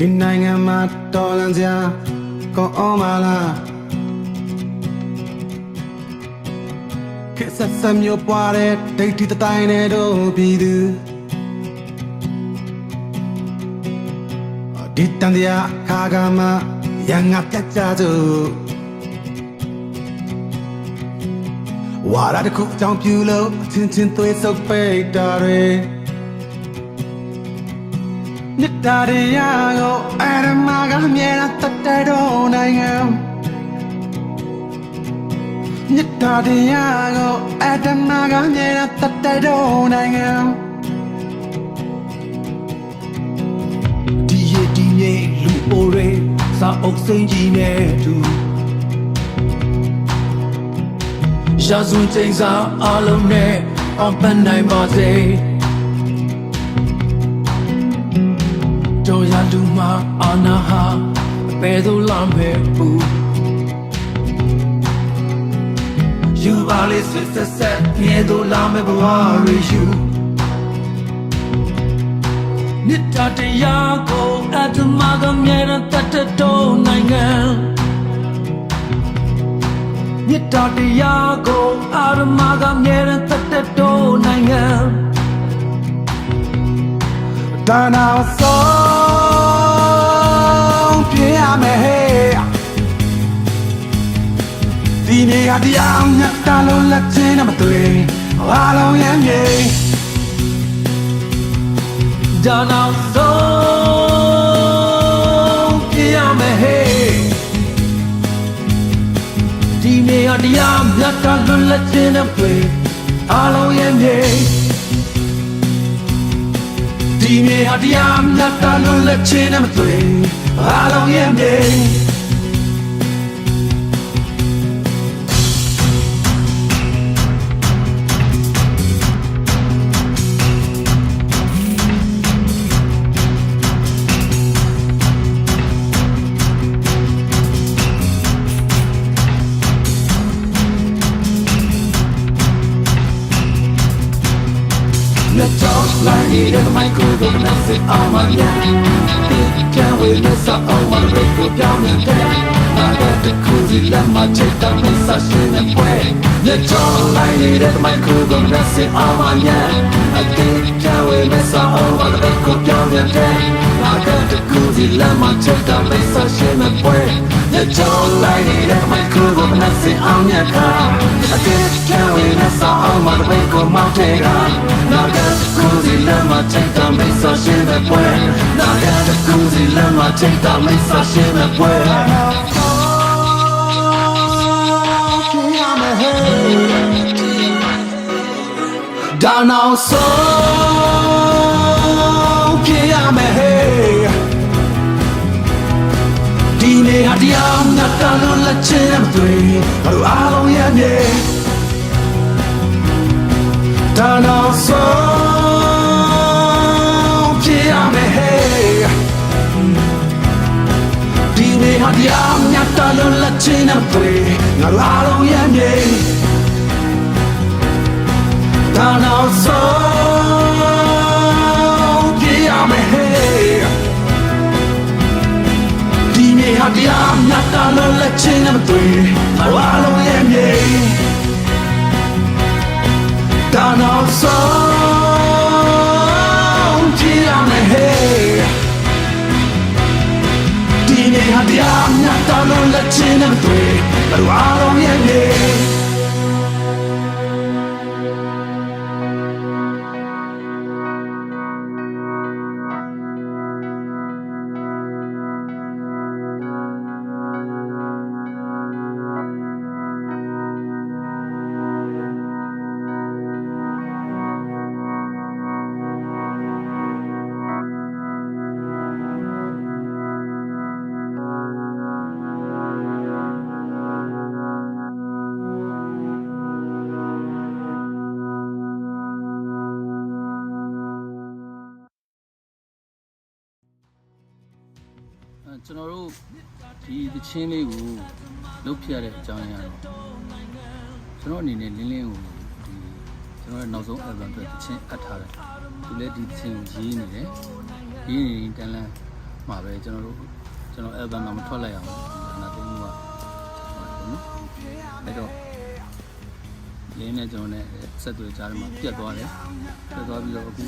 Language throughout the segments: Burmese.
ဒီနိုင်ငံမှာတော်လန်စရာကောင်းအောင်မလားခက်ဆက်ဆက်မျိုးပွားတဲ့ဒိတ်တီတတိုင်းနဲ့တို့ပြည်သူဒီတန်တရားခါကမှရငါပြတ်ကြသူဝါရတခုအကြောင်းပြုလို့အချင်းချင်းသွေးဆုပ်ပိတ်တာတွေ မြစ်တာရရကိုအရမကမြဲတတ်တဲ့တော့နိုင်ငံမြစ်တာရရကိုအရမကမြဲတတ်တဲ့တော့နိုင်ငံဒီရဒီမြေလူအိုရေစာအုပ်စိန်ကြီးနဲ့တူရာဇဝင်ချိန်စာအလုံးနဲ့အောင်ပန်းနိုင်ပါစေ တော်ရလူမှာအာနာဟာအပေသို့လာမဲ့ဘူးယူပါလေဆွတ်ဆက်ဆက်မြေသို့လာမဲ့ဘဝရေယူမြစ်တာတရားကိုအတ္တမကမြဲတဲ့တတ်တဲ့တော်နိုင်ငံမြစ်တာတရားကိုအာရမကမြဲတဲ့တတ်တဲ့တော်နိုင်ငံ တန်အောင်ဆုံးပြရမယ်ဟဲ့ဒီနေ့ကတရားမြတ်တာလို့လက်ချင်းနဲ့မတွေ့အားလုံးရမ်းမြေဒါနောက်ဆုံးပြရမယ်ဟဲ့ဒီနေ့ကတရားမြတ်တာလွတ်လပ်ခြင်းနဲ့တွေ့အားလုံးရဲ့မြေ ဒီမြေဟာတရားမြတ်တာလွတ်လပ်ခြင်းနဲ့မသွေအားလုံးရဲ့မြေ Let's talk like it in the micro, but let's sit on my yeah. Can't wait, let's up on my break, go down and down. I got the cozy, let my check down the session and play. Let's talk like it in the micro, but let's sit on my yeah. I think can't wait, let's up on my break, go down and down. I got the cozy, let my check down the session and play. Let's talk like it in the micro, but let's sit on my car. I think can't wait, let's up on my break, go mountain on. Now I got the cozy, let my check down the session and play. Now I got the cozy, let my check down the session and play. ဒါနောက်ဆုံးပြရမယ်ဟဲ့ဒီနေ့ဟာတရားမြတ်တာလို့လက်ချင်းမသွေဘာလို့အားလုံးရဲ့မြေ ဒါနောက်ဆုံးပြရမယ်ဟဲ့ဒီနေ့ဟာတရားမြတ်တာလို့လက်ချင်းမသွေငါတို့အားလုံးရဲ့မြေဒါနောက်ဆုံးပြရမယ်ဟဲ့ဒီနေ့ဟာတရားမြတ်တာလို့လက်ချင်းနဲ့မတွေ့အဝါလုံးရဲ့ ချင်းနဲ့မတွေ့အဝါလုံးရဲ့မြေ ကျွန်တော်တို့ဒီသချင်းလေးကိုလုတ်ပြရတဲ့အကြောင်းအရာတော့ကျွန်တော်အနေနဲ့လင်းလင်းကိုဒီကျွန်တော်ရဲ့နောက်ဆုံး album အတွက်သချင်းအပ်ထားတယ်သူလည်းဒီသချင်းကိုရေးနေတယ်ရေးနေရင်တန်လန်းမှာပဲကျွန်တော်တို့ကျွန်တော် album မှာမထွက်လိုက်အောင်ဒါနာသိမှုကပေါ့နော်အဲ့တော့လင်းနဲ့ကျွန်တော်နဲ့ဆက်သွယ်ကြတယ်မှာပြတ်သွားတယ်ပြတ်သွားပြီးတော့အခု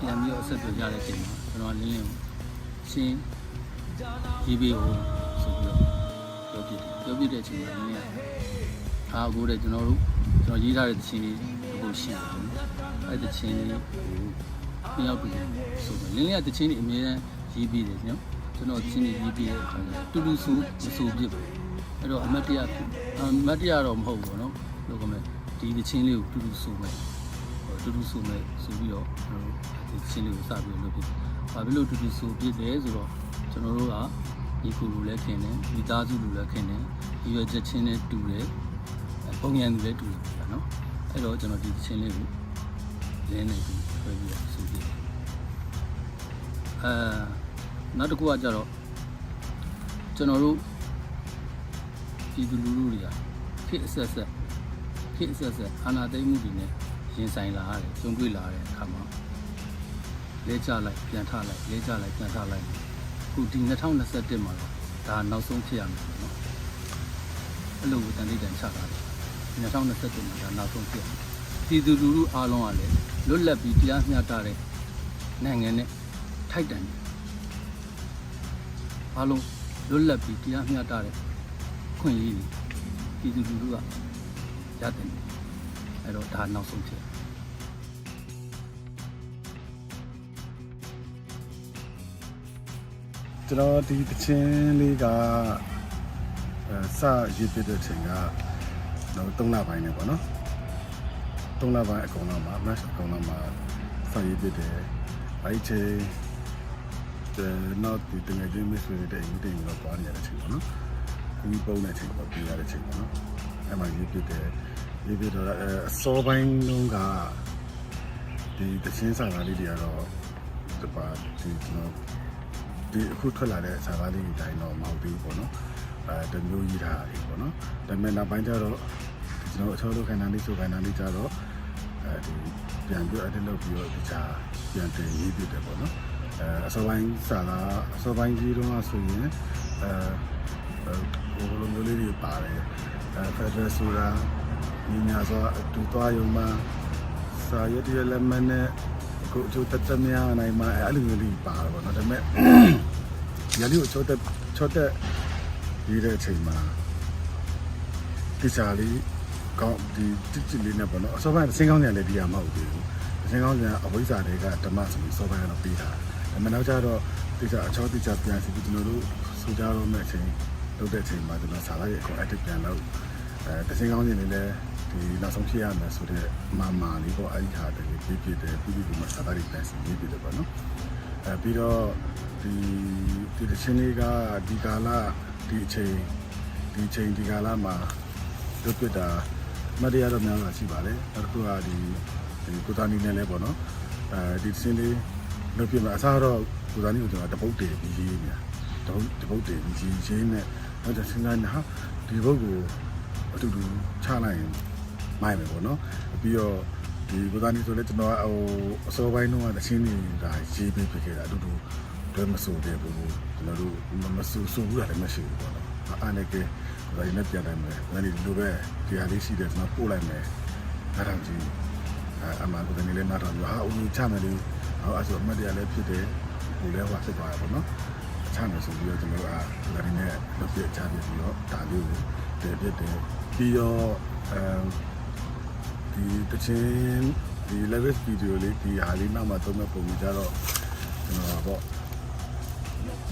ပြန်ပြီးတော့ဆက်သွယ်ကြတဲ့အချိန်မှာကျွန်တော်လင်းလင်းကိုရှင်း ရေးပေးဖို့ဆိုပြီးတော့ပြောပြတယ်ပြောပြတဲ့အချိန်မှာလင်းလင်းကအာအခုတဲ့ကျွန်တော်တို့ကျွန်တော်ရေးထားတဲ့သချင်းလေးအခုရှိတယ်ပေါ့နော်အဲ့ဒီသချင်းလေးကိုနှစ်ယောက်တူဆိုတော့လင်းလင်းကသချင်းလေးအများကြီးရေးပြီးတယ်နော်ကျွန်တော်သချင်းလေးရေးပြီးတဲ့အခါကျတူတူဆိုမဆိုပြစ်ဘူးအဲ့တော့အမတ်တရအမတ်တရတော့မဟုတ်ဘူးနော်လို့ကမဲ့ဒီသချင်းလေးကိုတူတူဆိုမယ်တူတူဆိုမယ်ဆိုပြီးတော့ကျွန်တော်တို့ဒီသချင်းလေးကိုစပြီးလုပ်ပြတယ်ဘာဖြစ်လို့တူတူဆိုပြစ်လဲဆိုတော့ ကျွန်တော်တို့ကဒီကိုလူလည်းခင်တယ်မိသားစုလူလည်းခင်တယ်ဒီရွယ်ချက်ချင်းနဲ့တူတယ်ပုံရံသူလည်းတူတယ်ပေါ့နော်အဲ့တော့ကျွန်တော်ဒီသချင်းလေးကိုလင်းနေပြီးဆွဲပြီးတော့ဆိုပြတယ်အဲနောက်တစ်ခုကကြတော့ကျွန်တော်တို့ဒီလူလူတွေကခေတ်အဆက်ဆက်ခေတ်အဆက်ဆက်အာနာသိမ့်မှုတွေနဲ့ရင်ဆိုင်လာရတယ်ကြုံတွေ့လာတဲ့အခါမှာလဲချလိုက်ပြန်ထလိုက်လဲချလိုက်ပြန်ထလိုက် ခုဒီ2021မှာတော့ဒါနောက်ဆုံးဖြစ်ရမယ်ပေါ့နော်အဲ့လိုကိုတန်လေးတန်ချတာတယ်2021မှာဒါနောက်ဆုံးဖြစ်ရမယ်ပြည်သူလူထုအားလုံးကလည်းလွတ်လပ်ပြီးတရားမျှတတဲ့နိုင်ငံနဲ့ထိုက်တန်တယ်အားလုံးလွတ်လပ်ပြီးတရားမျှတတဲ့ခွင့်ရည်တွေပြည်သူလူထုကရတယ်အဲ့တော့ဒါနောက်ဆုံးဖြစ် ကျွန်တော်ဒီတချင်းလေးကအဲစရေးပြတဲ့ချိန်ကတော့3လပိုင်းနဲ့ပေါ့နော်3လပိုင်းအကုန်လုံးမှာ match အကုန်လုံးမှာစရေးပြတယ်အဲ့ဒီချိန်တဲ့နောက်ဒီတငယ်ချင်း miss တွေတဲ့ meeting တော့သွားနေရတဲ့ချိန်ပေါ့နော်ကူပြီးပုံတဲ့ချိန်ပေါ့ပြရတဲ့ချိန်ပေါ့နော်အဲ့မှာရေးပြတယ်ရေးပြတော့အဲအစောပိုင်းလုံးကဒီတချင်းစာသားလေးတွေကတော့ဒီပါဒီကျွန်တော် ဒီအခုထွက်လာတဲ့ဇာတ်ကားလေးတွေတိုင်းတော့မဟုတ်သေးဘူးပေါ့နော်အဲတမျိုးကြီးထားတာပေါ့နော်ဒါပေမဲ့နောက်ပိုင်းကျတော့ကျွန်တော်အချောလုပ်ခိုင်းတာလေးဆိုခိုင်းတာလေးကျတော့အဲဒီပြန်ပြီးအတက်လုပ်ပြီးတော့ဒီချာပြန်တင်ရေးပြတယ်ပေါ့နော်အဲအစောပိုင်းစာလာအစောပိုင်းကြီးတော့ဆိုရင်အဲဟိုလိုမျိုးလေးတွေပါတယ်အဲဖက်ဒရယ်ဆိုတာညီညာဆိုအတူသွားရုံမှာစာရွက်တရလက်မနဲ့ ကိုအကျိုးတက်တက်များနိုင်မှာအဲ့လိုမျိုးလေးပါတယ်ပေါ့နော်ဒါပေမဲ့ရလေးကိုချောတက်ချောတက်ရေးတဲ့အချိန်မှာဒီစားလေးကောင်းဒီတစ်ချစ်လေးနဲ့ပေါ့နော်အစောပိုင်းစင်းကောင်းကြံလည်းဒီရမဟုတ်သေးဘူးစင်းကောင်းကြံအဝိဇ္ဇာတွေကဓမ္မဆိုပြီးစောပိုင်းကတော့ပြီးတာဒါပေမဲ့နောက်ကျတော့ဒီစားအချောတိချပြန်စီပြီးကျွန်တော်တို့စူကြတော့မဲ့အချိန်လုပ်တဲ့အချိန်မှာကျွန်တော်စာလိုက်ရဲ့အကုန် active ပြန်လုပ်အဲတစင်းကောင်းကြံလေးလည်း ဒီနောက်ဆုံးဖြစ်ရမယ်ဆိုတော့မာမာလေးပေါ့အဲ့ဒီဟာတည်းပြည့်ပြည့်တယ်ပြည့်ပြည့်ဒီမှာစာသားတွေပြန်စီပြည့်ပြည့်တယ်ပေါ့နော်အဲပြီးတော့ဒီဒီတစ်ချင်းလေးကဒီကာလဒီအချိန်ဒီအချိန်ဒီကာလမှာလွတ်ပြတာမတရားတော့များစွာရှိပါလေနောက်တစ်ခုကဒီဒီကိုတာနီနဲ့လဲပေါ့နော်အဲဒီတစ်ချင်းလေးလွတ်ပြမှာအစားတော့ကိုတာနီကိုကျွန်တော်တပုတ်တည်ပြီးရေးနေတာတပုတ်တပုတ်တည်ပြီးရေးရေးနဲ့တော့စဉ်းစားနေဟာဒီဘုတ်ကိုအတူတူချလိုက်ရင် မိုက်မယ်ပေါ့နော်ပြီးတော့ဒီကိုသားနေဆိုလဲကျွန်တော်ကဟိုအစောပိုင်းတော့တချင်းနေတာရေးပေးဖြစ်ခဲ့တာအတူတူတွဲမဆိုတဲ့ဘူးကျွန်တော်တို့မဆူဆူဘူးလည်းမရှိဘူးပေါ့နော်အားနေကဲဒါရင်းနဲ့ပြန်တိုင်းမယ်ဒါနေလိုပဲတရားလေးရှိတယ်ကျွန်တော်ပို့လိုက်မယ်အားတော့ကြီးအမှန်ကိုလည်းလည်းနားတော့ဟာဦးချမယ်လို့ဟောအဲ့ဆိုအမတ်တရားလည်းဖြစ်တယ်ဟိုလည်းဟောဖြစ်သွားတယ်ပေါ့နော်ချမယ်ဆိုပြီးတော့ကျွန်တော်ကဒါရင်းနဲ့လုပ်ပြချပြီးတော့ဒါလေးကိုတည်ပြတယ်ပြီးတော့အဲ ဒီတချင်းဒီ level video လေးဒီဟာလေးနောက်မှသုံးမဲ့ပုံကြီးကြတော့ကျွန်တော်ပေါ့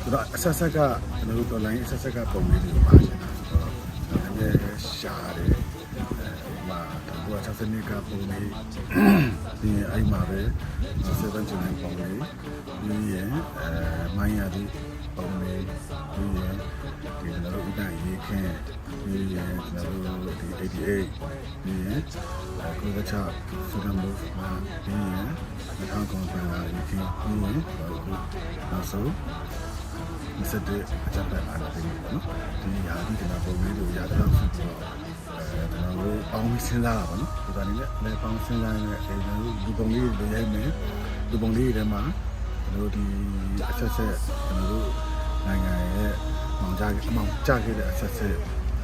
ကျွန်တော်အဆက်ဆက်ကကျွန်တော်တို့ online အဆက်ဆက်ကပုံလေးတွေပါရှင်တာဆိုတော့ကျွန်တော်လည်းရှားတယ်အဲမှာတော့ဆက်စနေကပုံလေးဒီအိမ်မှာပဲ7 channel ပုံလေးဒီရင်အဲမိုင်းရသည်ပုံလေးဒီရင်ဒီကျွန်တော်တို့ဥဒ္ဒရေးခင်း ဒီရင်ကျွန်တော်တို့ဒီ88ဒီရင်ကိုယ်ကချစူဒန်ဘုတ်မှာဒီရင်အကောင့်ကွန်ပျူတာရေးခင်းဒီရင်နောက်ဆုံးမစတဲ့အကြပ်တက်လာတယ်နော်ဒီဟာဒီကျွန်တော်ပုံလေးကိုရတော့ဆိုတော့အဲကျွန်တော်တို့ပေါင်းပြီးစဉ်းစားတာပါနော်ဒီကနေ့လည်းလည်းပေါင်းစဉ်းစားနေတဲ့အဲဒီလူပုံလေးတွေရိုက်မယ်လူပုံလေးတွေထဲမှာကျွန်တော်တို့ဒီအဆက်ဆက်ကျွန်တော်တို့နိုင်ငံရဲ့မောင်ကြအမောင်ကြခဲ့တဲ့အဆက်ဆက်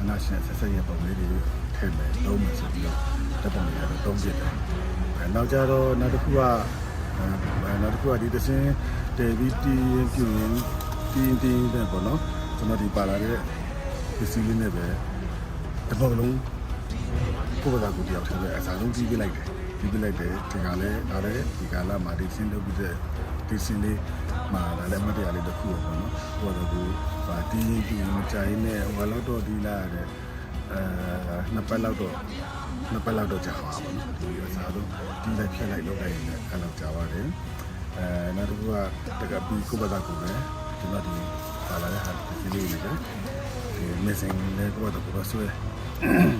အနာရှင်အဆက်ဆက်ရဲ့ပုံလေးတွေထည့်မယ်လုံးမယ်ဆိုပြီးတော့တပ်ပုံတွေကတော့သုံးပြတယ်အဲနောက်ကြတော့နောက်တစ်ခုကအဲနောက်တစ်ခုကဒီသင်းတေဗီတီပြူရင်တင်းတင်းတဲ့ပေါ့နော်ကျွန်တော်ဒီပါလာတဲ့ပစ္စည်းလေးနဲ့ပဲတစ်ပုံလုံးကိုယ်ကကိုတယောက်တည်းပဲအစားဆုံးကြည့်ပြလိုက်တယ်ကြည့်ပြလိုက်တယ်ဒီကလည်းဒါလည်းဒီကလာမာဒီစင်းလုပ်ပြီးတဲ့ဒီစင်းလေး မှာဒါလည်းအမတ်တရားလေးတစ်ခုပေါ့နော်ဟိုကတော့ကိုပါတီးတီးမကြိုင်နဲ့ဟိုလောက်တော့ဒီလာတဲ့အဲနှစ်ပတ်လောက်တော့နှစ်ပတ်လောက်တော့ကြာပါပါနော်ဒီအစားဆုံးဒီလည်းဖြတ်လိုက်လောက်လိုက်ရင်အဲ့လောက်ကြာပါတယ်အဲနောက်တစ်ခုကတကပီကိုပဒါကိုပဲကျွန်တော်ဒီပါလာတဲ့ဟာဒီလေးလေးပဲဒီ missing လေးကိုတော့ကိုဆွဲ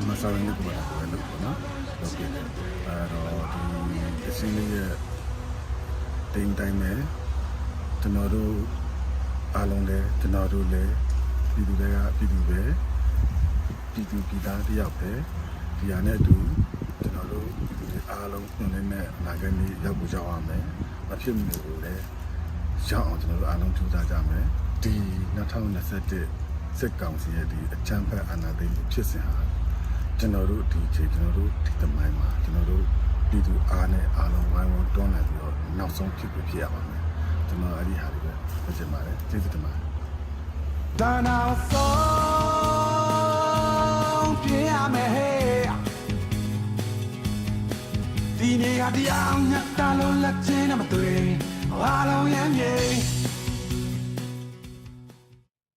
မစားရင်လည်းကိုပါတော့လို့ပေါ့နော်လုပ်ပြတယ်အဲတော့ဒီအစင်းလေးရဲ့တိမ်တိုင်းပဲ ကျွန်တော်တို့အားလုံးလည်းကျွန်တော်တို့လည်းပြည်သူတွေကပြည်သူပဲပြည်သူပြည်သားတယောက်ပဲဒီဟာနဲ့အတူကျွန်တော်တို့ဒီအားလုံးညွှန်နေနဲ့အနာဂတ်นี้ရောက်ဖို့ကြောက်ရမယ်မဖြစ်မှုကိုလည်းရောက်အောင်ကျွန်တော်တို့အားလုံးကြိုးစားကြမယ်ဒီ2021စစ်ကောင်စီရဲ့ဒီအချမ်းဖက်အာဏာသိမ်းမှုဖြစ်စဉ်ဟာကျွန်တော်တို့ဒီချိန်ကျွန်တော်တို့ဒီသမိုင်းမှာကျွန်တော်တို့ပြည်သူအားနဲ့အားလုံးဝိုင်းဝန်းတွန်းလှန်ပြီးတော့နောက်ဆုံးဖြစ်ဖြစ်ဖြစ်ရပါမယ် ကျွန်တော်အဲ့ဒီဟာတွေပဲပြောချင်ပါတယ်ကျေးဇူးတင်ပါတယ်ဒါနာဆုံးပြရမယ်ဟဲ့ဒီနေ့ကတရားညတ်တာလို့လက်ချင်းနဲ့မတွေ့အားလုံးရမ်းမြေ